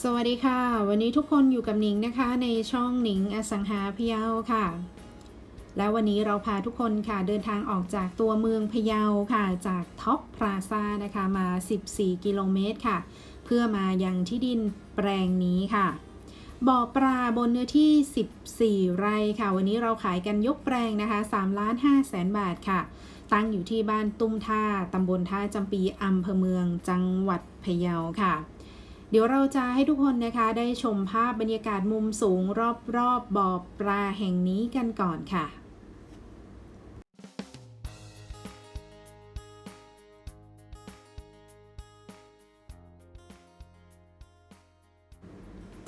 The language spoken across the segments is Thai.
สวัสดีค่ะ วันนี้ทุกคนอยู่กับนิงนะคะในช่องนิงอสังหาพะเยาค่ะ และวันนี้เราพาทุกคนค่ะเดินทางออกจากตัวเมืองพะเยาค่ะ จากท็อปพลาซ่านะคะมา 14 กิโลเมตรค่ะ เพื่อมายังที่ดินแปลงนี้ค่ะบ่อปลาบนเนื้อที่ 14 ไร่ค่ะ วันนี้เราขายกันยกแปลงนะคะ3ล้าน5แสนบาทค่ะ ตั้งอยู่ที่บ้านตุ้มท่าตำบลท่าจำปีอำเภอเมืองจังหวัดพะเยาค่ะ เดี๋ยวเราจะให้ทุกคนนะคะได้ชมภาพบรรยากาศมุมสูงรอบๆบบ่อปลาแห่งนี้กันก่อนค่ะ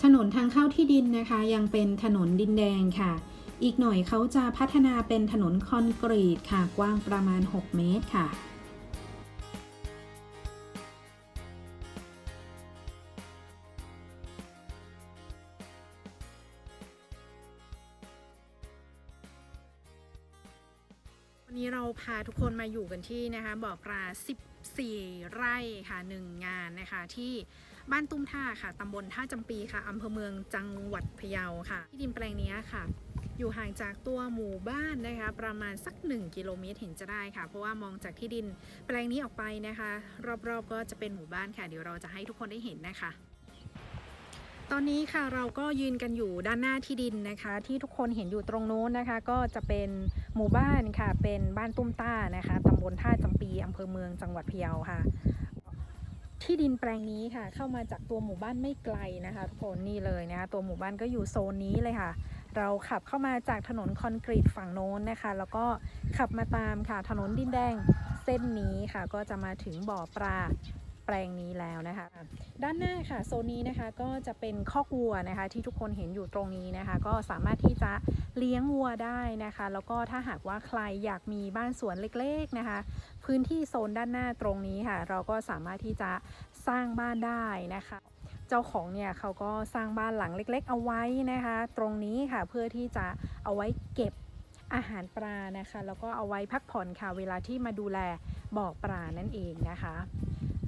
ถนนทางเข้าที่ดินนะคะยังเป็นถนนดินแดงค่ะ อีกหน่อยเขาจะพัฒนาเป็นถนนคอนกรีตค่ะ กว้างประมาณ 6 เมตรค่ะ นี้เราพาทุกคนมาอยู่กันที่นะคะบ่อปลา 14 ไร่ค่ะ 1 งานนะคะ ที่บ้านตุ้มท่าค่ะตำบลท่าจำปีค่ะอำเภอเมืองจังหวัดพะเยาค่ะ ที่ดินแปลงนี้ค่ะ อยู่ห่างจากตัวหมู่บ้านนะคะ ประมาณสัก 1 กิโลเมตรเห็นจะได้ค่ะ เพราะว่ามองจากที่ดินแปลงนี้ออกไปนะคะ รอบๆก็จะเป็นหมู่บ้านค่ะ เดี๋ยวเราจะให้ทุกคนได้เห็นนะคะ ตอนนี้ค่ะเราก็ยืนกันอยู่ด้านหน้าที่ดินนะคะ ที่ทุกคนเห็นอยู่ตรงโน้นนะคะ ก็จะเป็นหมู่บ้านค่ะ เป็นบ้านตุ้มต้านะคะตำบลท่าจำปีอำเภอเมืองจังหวัดพะเยาค่ะ ที่ดินแปลงนี้ค่ะ เข้ามาจากตัวหมู่บ้านไม่ไกลนะคะ ทุกคนนี่เลยนะคะตัวหมู่บ้านก็อยู่โซนนี้เลยค่ะ เราขับเข้ามาจากถนนคอนกรีตฝั่งโน้นนะคะ แล้วก็ขับมาตามค่ะถนนดินแดงเส้นนี้ค่ะ ก็จะมาถึงบ่อปลา แปลงนี้แล้วนะคะ ด้านหน้าค่ะโซนนี้นะคะก็จะเป็นคอกวัวนะคะ ที่ทุกคนเห็นอยู่ตรงนี้นะคะ ก็สามารถที่จะเลี้ยงวัวได้นะคะ แล้วก็ถ้าหากว่าใครอยากมีบ้านสวนเล็กๆนะคะ พื้นที่โซนด้านหน้าตรงนี้ค่ะ เราก็สามารถที่จะสร้างบ้านได้นะคะเจ้าของเนี่ยเขาก็สร้างบ้านหลังเล็ก ๆ เอาไว้นะคะ ตรงนี้ค่ะเพื่อที่จะเอาไว้เก็บอาหารปลานะคะ แล้วก็เอาไว้พักผ่อนค่ะเวลาที่มาดูแลบ่อปลานั่นเองนะคะ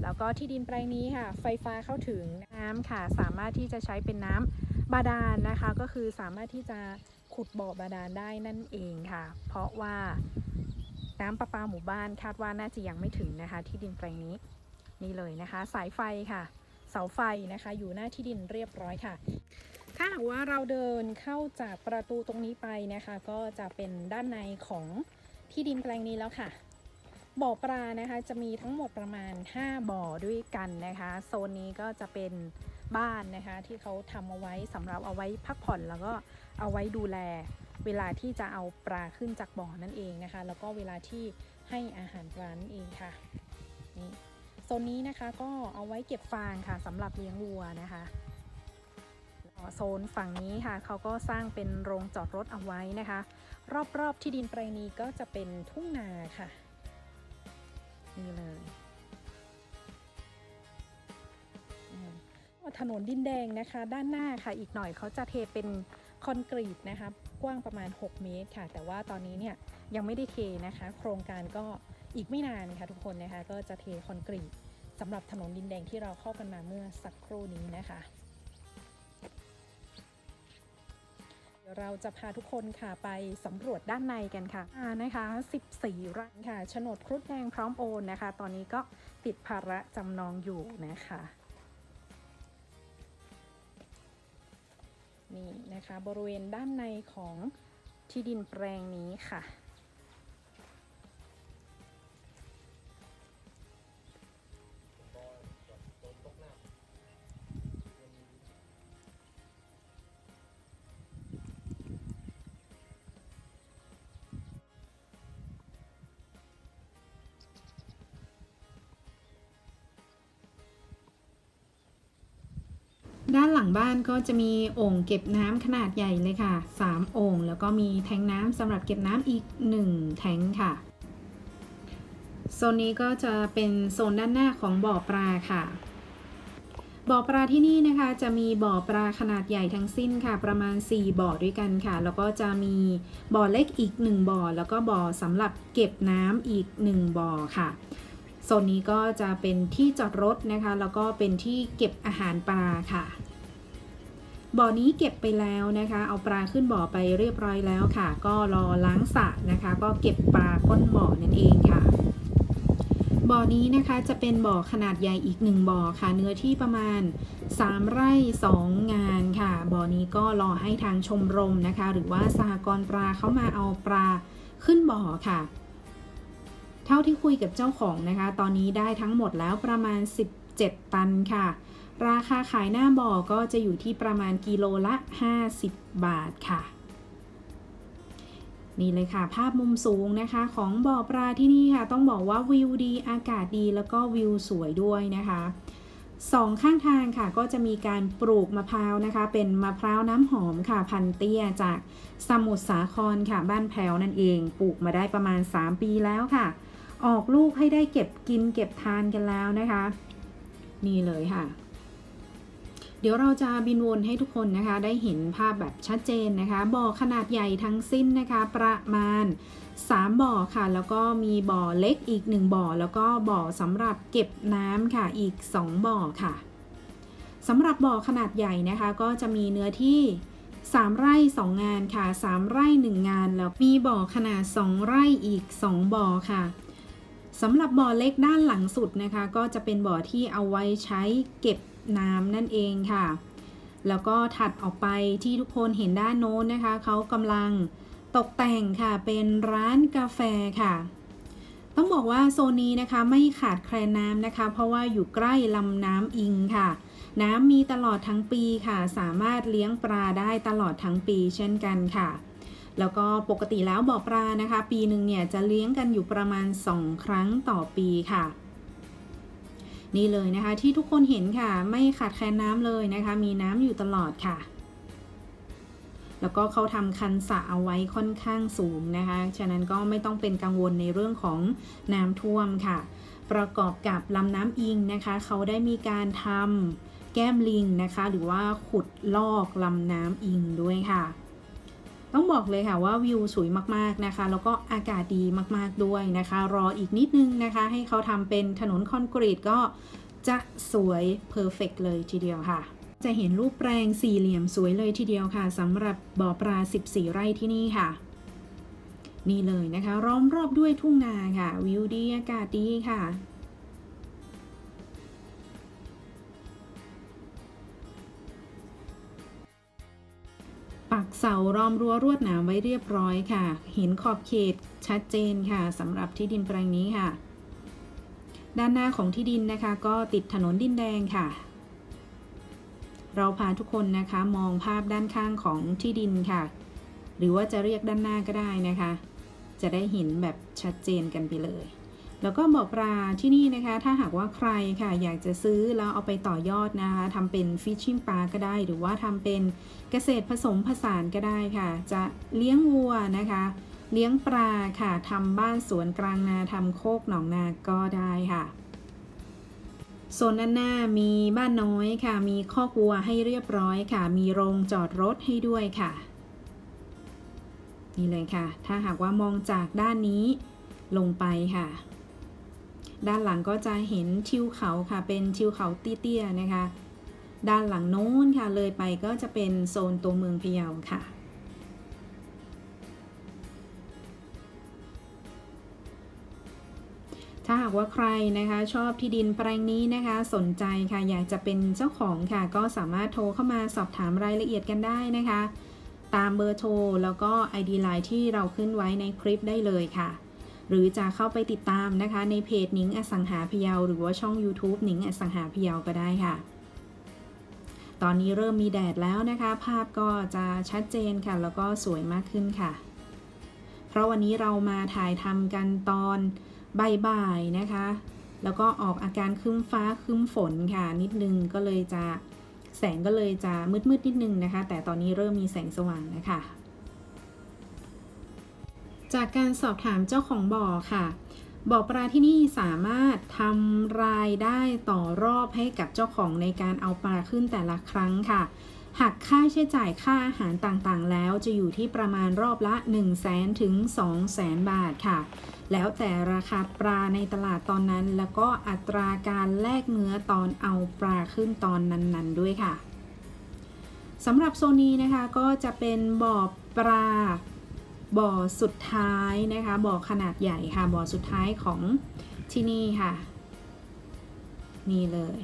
แล้วก็ที่ดินแปลงนี้ค่ะ ไฟฟ้าเข้าถึงน้ำค่ะ สามารถที่จะใช้เป็นน้ำบาดาลนะคะ ก็คือสามารถที่จะขุดบ่อบาดาลได้นั่นเองค่ะ เพราะว่าน้ำประปาหมู่บ้านคาดว่าน่าจะยังไม่ถึงนะคะ ที่ดินแปลงนี้นี่เลยนะคะ สายไฟค่ะ เสาไฟนะคะ อยู่หน้าที่ดินเรียบร้อยค่ะ ถ้าหากว่าเราเดินเข้าจากประตูตรงนี้ไปนะคะ ก็จะเป็นด้านในของที่ดินแปลงนี้แล้วค่ะ บ่อปลานะคะจะมีทั้งหมดประมาณ 5 บ่อด้วยกันนะคะ โซนนี้ก็จะเป็นบ้านนะคะที่เขาทำเอาไว้สำหรับเอาไว้พักผ่อนแล้วก็เอาไว้ดูแล เวลาที่จะเอาปลาขึ้นจากบ่อนั่นเองนะคะ แล้วก็เวลาที่ให้อาหารปลานั่นเองค่ะนี่โซนนี้นะคะก็เอาไว้เก็บฟางค่ะสำหรับเลี้ยงวัวนะคะโซนฝั่งนี้ค่ะเขาก็สร้างเป็นโรงจอดรถเอาไว้นะคะ รอบๆที่ดินแปลงนี้ก็จะเป็นทุ่งนาค่ะ นี่เลยถนนดินแดงนะคะ ด้านหน้าค่ะ อีกหน่อยเขาจะเทเป็นคอนกรีตนะคะ กว้างประมาณ 6 เมตรค่ะ แต่ว่าตอนนี้เนี่ยยังไม่ได้เทนะคะ โครงการก็อีกไม่นานค่ะทุกคนนะคะ ก็จะเทคอนกรีตสำหรับถนนดินแดงที่เราเข้ากันมาเมื่อสักครู่นี้นะคะ เดี๋ยวเราจะพาทุกคนค่ะไปสำรวจด้านในกันค่ะนะคะ 14ไร่ค่ะโฉนดครุฑแดงพร้อมโอนนะคะ ตอนนี้ก็ติดภาระจำนองอยู่นะคะ นี่นะคะบริเวณด้านในของที่ดินแปลงนี้ค่ะ ด้านหลังบ้านก็จะมีโอ่งเก็บน้ำขนาดใหญ่เลยค่ะ 3 โอ่งแล้วก็มีแทงน้ำสำหรับเก็บน้ำอีก 1 แทงค่ะ โซนนี้ก็จะเป็นโซนด้านหน้าของบ่อปลาค่ะ บ่อปลาที่นี่นะคะจะมีบ่อปลาขนาดใหญ่ทั้งสิ้นค่ะ ประมาณ 4 บ่อด้วยกันค่ะ แล้วก็จะมีบ่อเล็กอีก 1 บ่อ แล้วก็บ่อสำหรับเก็บน้ำอีก 1 บ่อค่ะ โซนนี้ก็จะเป็นที่จอดรถนะคะ แล้วก็เป็นที่เก็บอาหารปลาค่ะ บ่อนี้เก็บไปแล้วนะคะ เอาปลาขึ้นบ่อไปเรียบร้อยแล้วค่ะ ก็รอล้างสระนะคะ ก็เก็บปลาก้นบ่อนั่นเองค่ะ บ่อนี้นะคะจะเป็นบ่อขนาดใหญ่อีกหนึ่งบ่อค่ะ เนื้อที่ประมาณ 3 ไร่ 2 งานค่ะ บ่อนี้ก็รอให้ทางชมรมนะคะ หรือว่าสหกรณ์ปลาเขามาเอาปลาขึ้นบ่อค่ะ เท่าที่คุยกับเจ้าของนะคะ ตอนนี้ได้ทั้งหมดแล้วประมาณ 17 ตันค่ะ ราคาขายหน้าบ่อก็จะอยู่ที่ประมาณกิโลละ 50 บาทค่ะ นี่เลยค่ะ ภาพมุมสูงนะคะ ของบ่อปลาที่นี่ค่ะ ต้องบอกว่าวิวดี อากาศดีแล้วก็วิวสวยด้วยนะคะสองข้างทางค่ะก็จะมีการปลูกมะพร้าวนะคะ เป็นมะพร้าวน้ำหอมค่ะพันเตี้ยจากสมุทรสาครค่ะบ้านแพรวนั่นเอง ปลูกมาได้ประมาณ 3 ปีแล้วค่ะ ออกลูกให้ได้เก็บกินเก็บทานกันแล้วนะคะ นี่เลยค่ะ เดี๋ยวเราจะบินวนให้ทุกคนนะคะ ได้เห็นภาพแบบชัดเจนนะคะ บ่อขนาดใหญ่ทั้งสิ้นนะคะ ประมาณ 3 บ่อค่ะ แล้วก็มีบ่อเล็กอีก 1 บ่อ แล้วก็บ่อสำหรับเก็บน้ำค่ะอีก 2 บ่อค่ะสำหรับบ่อขนาดใหญ่นะคะ ก็จะมีเนื้อที่3ไร่ 2 งานค่ะ 3 ไร่ 1 งาน แล้วมีบ่อขนาด 2 ไร่อีก 2 บ่อค่ะ สำหรับบ่อเล็กด้านหลังสุดนะคะ ก็จะเป็นบ่อที่เอาไว้ใช้เก็บน้ำนั่นเองค่ะ แล้วก็ถัดออกไปที่ทุกคนเห็นด้านโน้นนะคะ เขากำลังตกแต่งค่ะเป็นร้านกาแฟค่ะ ต้องบอกว่าโซนนี้นะคะไม่ขาดแคลนน้ำนะคะ เพราะว่าอยู่ใกล้ลำน้ำอิงค่ะ น้ำมีตลอดทั้งปีค่ะ สามารถเลี้ยงปลาได้ตลอดทั้งปีเช่นกันค่ะ แล้วก็ปกติแล้วบ่อปลานะคะ ปีหนึ่งเนี่ยจะเลี้ยงกันอยู่ประมาณ 2 ครั้งต่อปีค่ะ นี่เลยนะคะที่ทุกคนเห็นค่ะ ไม่ขาดแคลนน้ำเลยนะคะ มีน้ำอยู่ตลอดค่ะ แล้วก็เขาทำคันสระเอาไว้ค่อนข้างสูงนะคะ ฉะนั้นก็ไม่ต้องเป็นกังวลในเรื่องของน้ำท่วมค่ะ ประกอบกับลำน้ำอิงนะคะ เขาได้มีการทำแก้มลิงนะคะ หรือว่าขุดลอกลำน้ำอิงด้วยค่ะ ต้องบอกเลยค่ะว่าวิวสวยมากๆนะคะ แล้วก็อากาศดีมากๆด้วยนะคะ รออีกนิดนึงนะคะ ให้เขาทำเป็นถนนคอนกรีตก็จะสวยเพอร์เฟกเลยทีเดียวค่ะจะเห็นรูปแปลงสี่เหลี่ยมสวยเลยทีเดียวค่ะสำหรับบ่อปลา 14 ไร่ที่นี่ค่ะ นี่เลยนะคะล้อมรอบด้วยทุ่งนาค่ะ วิวดีอากาศดีค่ะ กเสาล้อมรั้วรวดหนามไว้เรียบร้อยค่ะ เห็นขอบเขตชัดเจนค่ะสำหรับที่ดินแปลงนี้ค่ะ ด้านหน้าของที่ดินนะคะ ก็ติดถนนดินแดงค่ะ เราพาทุกคนนะคะมองภาพด้านข้างของที่ดินค่ะ หรือว่าจะเรียกด้านหน้าก็ได้นะคะ จะได้เห็นแบบชัดเจนกันไปเลย แล้วก็บ่อปลาที่นี่นะคะ ถ้าหากว่าใครค่ะอยากจะซื้อแล้วเอาไปต่อยอดนะคะทำเป็นฟิชชิ่งปลาก็ได้ หรือว่าทำเป็นเกษตรผสมผสานก็ได้ค่ะ จะเลี้ยงวัวนะคะ เลี้ยงปลาค่ะทำบ้านสวนกลางนาทำโคกหนองนาก็ได้ค่ะโซนด้านหน้ามีบ้านน้อยค่ะ มีคอกวัวให้เรียบร้อยค่ะ มีโรงจอดรถให้ด้วยค่ะ นี่เลยค่ะ ถ้าหากว่ามองจากด้านนี้ลงไปค่ะ ด้านหลังก็จะเห็นทิวเขาค่ะ เป็นทิวเขาเตี้ยๆนะคะ ด้านหลังโน้นค่ะเลยไปก็จะเป็นโซนตัวเมืองพะเยาค่ะถ้าหากว่าใครนะคะชอบที่ดินแปลงนี้นะคะ สนใจค่ะอยากจะเป็นเจ้าของค่ะ ก็สามารถโทรเข้ามาสอบถามรายละเอียดกันได้นะคะ ตามเบอร์โทรแล้วก็ ID Line ที่เราขึ้นไว้ในคลิปได้เลยค่ะ หรือจะเข้าไปติดตามนะคะในเพจหนิงอสังหาพะเยาหรือว่าช่อง YouTube หนิงอสังหาพะเยาก็ได้ค่ะ ตอนนี้เริ่มมีแดดแล้วนะคะ ภาพก็จะชัดเจนค่ะ แล้วก็สวยมากขึ้นค่ะ เพราะวันนี้เรามาถ่ายทำกันตอนบ่ายๆนะคะ แล้วก็ออกอาการคึ้มฟ้าคึ้มฝนค่ะ นิดนึงก็เลยจะแสงก็เลยจะมืดๆนิดนึงนะคะ แต่ตอนนี้เริ่มมีแสงสว่างนะคะ จากการสอบถามเจ้าของบ่อค่ะ บ่อปลาที่นี่สามารถทำรายได้ต่อรอบให้กับเจ้าของในการเอาปลาขึ้นแต่ละครั้งค่ะหักค่าใช้จ่ายค่าอาหารต่างๆ แล้วจะอยู่ที่ประมาณรอบละ 1 0 0 0 0แสนถึง2 0 0แสนบาทค่ะ แล้วแต่ราคาปลาในตลาดตอนนั้น แล้วก็อัตราการแลกเนื้อตอนเอาปลาขึ้นตอนนั้นๆ ด้วยค่ะสำหรับโซนนี้นะคะก็จะเป็นบ่อปลา บ่อสุดท้ายนะคะ บ่อขนาดใหญ่ค่ะ บ่อสุดท้ายของที่นี่ค่ะ นี่เลย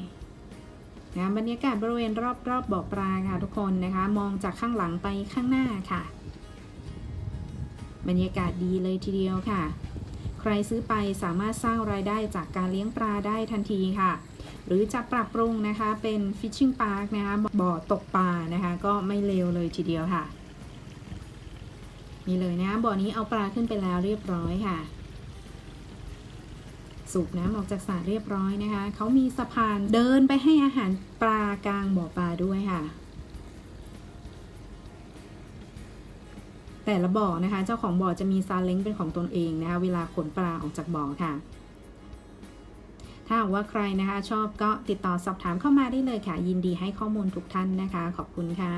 นะบรรยากาศบริเวณรอบๆบบ่อปลาค่ะทุกคนนะคะ มองจากข้างหลังไปข้างหน้าค่ะ บรรยากาศดีเลยทีเดียวค่ะ ใครซื้อไปสามารถสร้างรายได้จากการเลี้ยงปลาได้ทันทีค่ะ หรือจะปรับปรุงนะคะเป็น Fishing Park นะคะบ่อตกปลานะคะ ก็ไม่เลวเลยทีเดียวค่ะ นี่เลยนะบ่อนี้เอาปลาขึ้นไปแล้วเรียบร้อยค่ะ สูบน้ำออกจากสระเรียบร้อยนะคะเขามีสะพานเดินไปให้อาหารปลากลางบ่อปลาด้วยค่ะ แต่ละบ่อนะคะ เจ้าของบ่อจะมีซาเล้งเป็นของตนเองนะคะ เวลาขนปลาออกจากบ่อค่ะถ้าว่าใครนะคะชอบก็ติดต่อสอบถามเข้ามาได้เลยค่ะ ยินดีให้ข้อมูลทุกท่านนะคะ ขอบคุณค่ะ